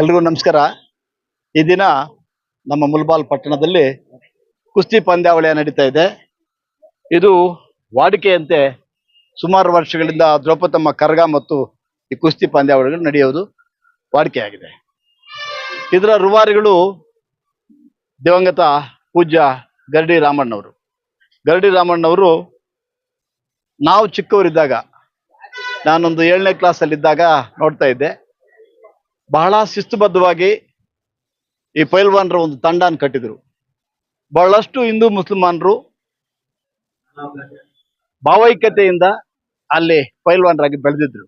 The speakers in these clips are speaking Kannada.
ಎಲ್ರಿಗೂ ನಮಸ್ಕಾರ. ಈ ದಿನ ನಮ್ಮ ಮುಲ್ಬಾಲ್ ಪಟ್ಟಣದಲ್ಲಿ ಕುಸ್ತಿ ಪಂದ್ಯಾವಳಿ ನಡೀತಾ ಇದೆ. ಇದು ವಾಡಿಕೆಯಂತೆ ಸುಮಾರು ವರ್ಷಗಳಿಂದ ದ್ರೌಪದಮ್ಮ ಕರ್ಗ ಮತ್ತು ಈ ಕುಸ್ತಿ ಪಂದ್ಯಾವಳಿಗಳು ನಡೆಯುವುದು ವಾಡಿಕೆಯಾಗಿದೆ. ಇದರ ರೂವಾರಿಗಳು ದಿವಂಗತ ಪೂಜ್ಯ ಗರಡಿ ರಾಮಣ್ಣವರು. ಗರಡಿ ರಾಮಣ್ಣವರು ನಾವು ಚಿಕ್ಕವರಿದ್ದಾಗ, ನಾನೊಂದು ಏಳನೇ ಕ್ಲಾಸಲ್ಲಿದ್ದಾಗ ನೋಡ್ತಾ ಇದ್ದೆ. ಬಹಳ ಶಿಸ್ತುಬದ್ಧವಾಗಿ ಈ ಪೈಲ್ವಾನ್ರ ಒಂದು ತಂಡನ ಕಟ್ಟಿದ್ರು. ಬಹಳಷ್ಟು ಹಿಂದೂ ಮುಸಲ್ಮಾನರು ಭಾವೈಕ್ಯತೆಯಿಂದ ಅಲ್ಲಿ ಪೈಲ್ವಾನರಾಗಿ ಬೆಳೆದಿದ್ರು.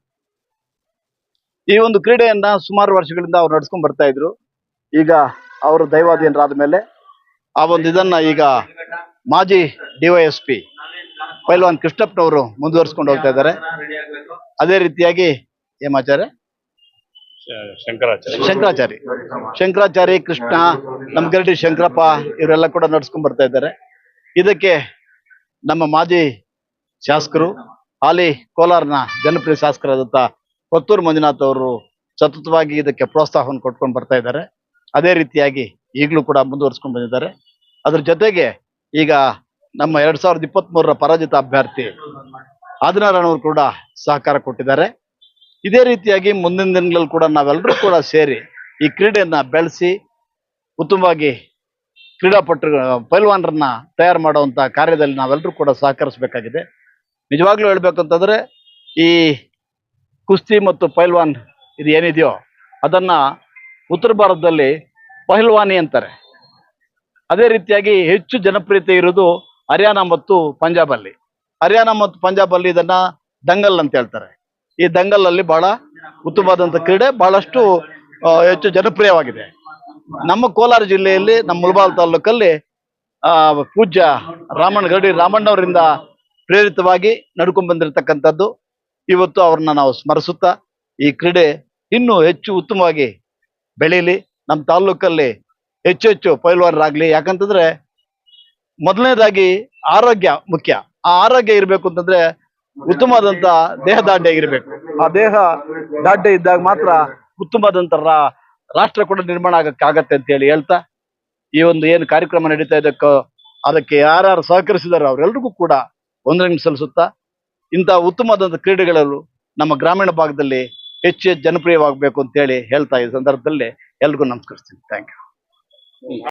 ಈ ಒಂದು ಕ್ರೀಡೆಯನ್ನ ಸುಮಾರು ವರ್ಷಗಳಿಂದ ಅವ್ರು ನಡ್ಸ್ಕೊಂಡ್ ಬರ್ತಾ ಇದ್ರು. ಈಗ ಅವರು ದೈವಾಧೀನರಾದ ಮೇಲೆ ಆ ಒಂದು ಇದನ್ನ ಈಗ ಮಾಜಿ ಡಿವೈಎಸ್ಪಿ ಪೈಲ್ವಾನ್ ಕೃಷ್ಣಪ್ಪನವರು ಮುಂದುವರ್ಸ್ಕೊಂಡು ಹೋಗ್ತಾ ಇದ್ದಾರೆ. ಅದೇ ರೀತಿಯಾಗಿ ಏಮಾಚಾರ್ಯ ಶಂಕರಾಚಾರ್ಯ. ಶಂಕರಾಚಾರಿ ಶಂಕರಾಚಾರಿ ಕೃಷ್ಣ ನಮ್ಮ ಗರಡಿ ಶಂಕರಪ್ಪ, ಇವರೆಲ್ಲ ಕೂಡ ನಡ್ಸ್ಕೊಂಡ್ ಬರ್ತಾ ಇದ್ದಾರೆ. ಇದಕ್ಕೆ ನಮ್ಮ ಮಾಜಿ ಶಾಸಕರು, ಹಾಲಿ ಕೋಲಾರ್ನ ಜನಪ್ರಿಯ ಶಾಸಕರಾದಂತ ಕೊತ್ತೂರು ಮಂಜುನಾಥ್ ಅವರು ಸತತವಾಗಿ ಇದಕ್ಕೆ ಪ್ರೋತ್ಸಾಹವನ್ನು ಕೊಟ್ಕೊಂಡು ಬರ್ತಾ ಇದ್ದಾರೆ. ಅದೇ ರೀತಿಯಾಗಿ ಈಗಲೂ ಕೂಡ ಮುಂದುವರಿಸ್ಕೊಂಡು ಬಂದಿದ್ದಾರೆ. ಅದ್ರ ಜೊತೆಗೆ ಈಗ ನಮ್ಮ ಎರಡ್ ಸಾವಿರದ ಇಪ್ಪತ್ತ್ ಮೂರರ ಪರಾಜಿತ ಅಭ್ಯರ್ಥಿ ಆದಿನಾರಾಯಣವರು ಕೂಡ ಸಹಕಾರ ಕೊಟ್ಟಿದ್ದಾರೆ. ಇದೇ ರೀತಿಯಾಗಿ ಮುಂದಿನ ದಿನಗಳಲ್ಲಿ ಕೂಡ ನಾವೆಲ್ಲರೂ ಕೂಡ ಸೇರಿ ಈ ಕ್ರೀಡೆಯನ್ನ ಬೆಳೆಸಿ ಉತ್ತಮವಾಗಿ ಕ್ರೀಡಾಪಟು ಪೈಲ್ವಾನರನ್ನ ತಯಾರು ಮಾಡುವಂಥ ಕಾರ್ಯದಲ್ಲಿ ನಾವೆಲ್ಲರೂ ಕೂಡ ಸಹಕರಿಸಬೇಕಾಗಿದೆ. ನಿಜವಾಗ್ಲೂ ಹೇಳ್ಬೇಕಂತಂದ್ರೆ ಈ ಕುಸ್ತಿ ಮತ್ತು ಪೈಲ್ವಾನ್ ಇದು ಏನಿದೆಯೋ ಅದನ್ನ ಉತ್ತರ ಭಾರತದಲ್ಲಿ ಪಹಲ್ವಾನಿ ಅಂತಾರೆ. ಅದೇ ರೀತಿಯಾಗಿ ಹೆಚ್ಚು ಜನಪ್ರಿಯತೆ ಇರೋದು ಹರಿಯಾಣ ಮತ್ತು ಪಂಜಾಬ್ ಅಲ್ಲಿ ಹರಿಯಾಣ ಮತ್ತು ಪಂಜಾಬ್ ಅಲ್ಲಿ ಇದನ್ನ ದಂಗಲ್ ಅಂತ ಹೇಳ್ತಾರೆ. ಈ ದಂಗಲ್ ಅಲ್ಲಿ ಬಹಳ ಉತ್ತಮವಾದಂತ ಕ್ರೀಡೆ, ಬಹಳಷ್ಟು ಹೆಚ್ಚು ಜನಪ್ರಿಯವಾಗಿದೆ. ನಮ್ಮ ಕೋಲಾರ ಜಿಲ್ಲೆಯಲ್ಲಿ, ನಮ್ಮ ಮುಳಬಾಲ್ ತಾಲೂಕಲ್ಲಿ ಪೂಜ್ಯ ರಾಮಣ್ಣ ಗರಡಿ ರಾಮಣ್ಣವರಿಂದ ಪ್ರೇರಿತವಾಗಿ ನಡ್ಕೊಂಡ್ ಬಂದಿರತಕ್ಕಂಥದ್ದು. ಇವತ್ತು ಅವ್ರನ್ನ ನಾವು ಸ್ಮರಿಸುತ್ತಾ, ಈ ಕ್ರೀಡೆ ಇನ್ನೂ ಹೆಚ್ಚು ಉತ್ತಮವಾಗಿ ಬೆಳೀಲಿ ನಮ್ಮ ತಾಲೂಕಲ್ಲಿ ಹೆಚ್ಚು ಹೆಚ್ಚು ಪೈಲ್ವಾರರಾಗ್ಲಿ. ಯಾಕಂತಂದ್ರೆ, ಮೊದಲನೇದಾಗಿ ಆರೋಗ್ಯ ಮುಖ್ಯ. ಆ ಆರೋಗ್ಯ ಇರಬೇಕು ಅಂತಂದ್ರೆ ಉತ್ತಮವಾದಂತ ದೇಹ ದಾಢ್ಯ ಆಗಿರ್ಬೇಕು ಆ ದೇಹ ದಾಢ್ಯ ಇದ್ದಾಗ ಮಾತ್ರ ಉತ್ತಮವಾದಂತ ರಾಷ್ಟ್ರ ಕೂಡ ನಿರ್ಮಾಣ ಆಗಕ್ಕೆ ಆಗತ್ತೆ ಅಂತ ಹೇಳಿ ಹೇಳ್ತಾ, ಈ ಒಂದು ಏನು ಕಾರ್ಯಕ್ರಮ ನಡೀತಾ ಇದಕ್ಕೋ, ಅದಕ್ಕೆ ಯಾರ್ಯಾರು ಸಹಕರಿಸಿದಾರೋ ಅವರೆಲ್ರಿಗೂ ಕೂಡ ವಂದನೆ ಸಲ್ಲಿಸುತ್ತಾ ಇಂತಹ ಉತ್ತಮವಾದಂತ ಕ್ರೀಡೆಗಳಲ್ಲೂ ನಮ್ಮ ಗ್ರಾಮೀಣ ಭಾಗದಲ್ಲಿ ಹೆಚ್ಚು ಹೆಚ್ಚು ಜನಪ್ರಿಯವಾಗಬೇಕು ಅಂತ ಹೇಳಿ ಹೇಳ್ತಾ ಈ ಸಂದರ್ಭದಲ್ಲಿ ಎಲ್ರಿಗೂ ನಮಸ್ಕರಿಸ್ತೀನಿ. Thank you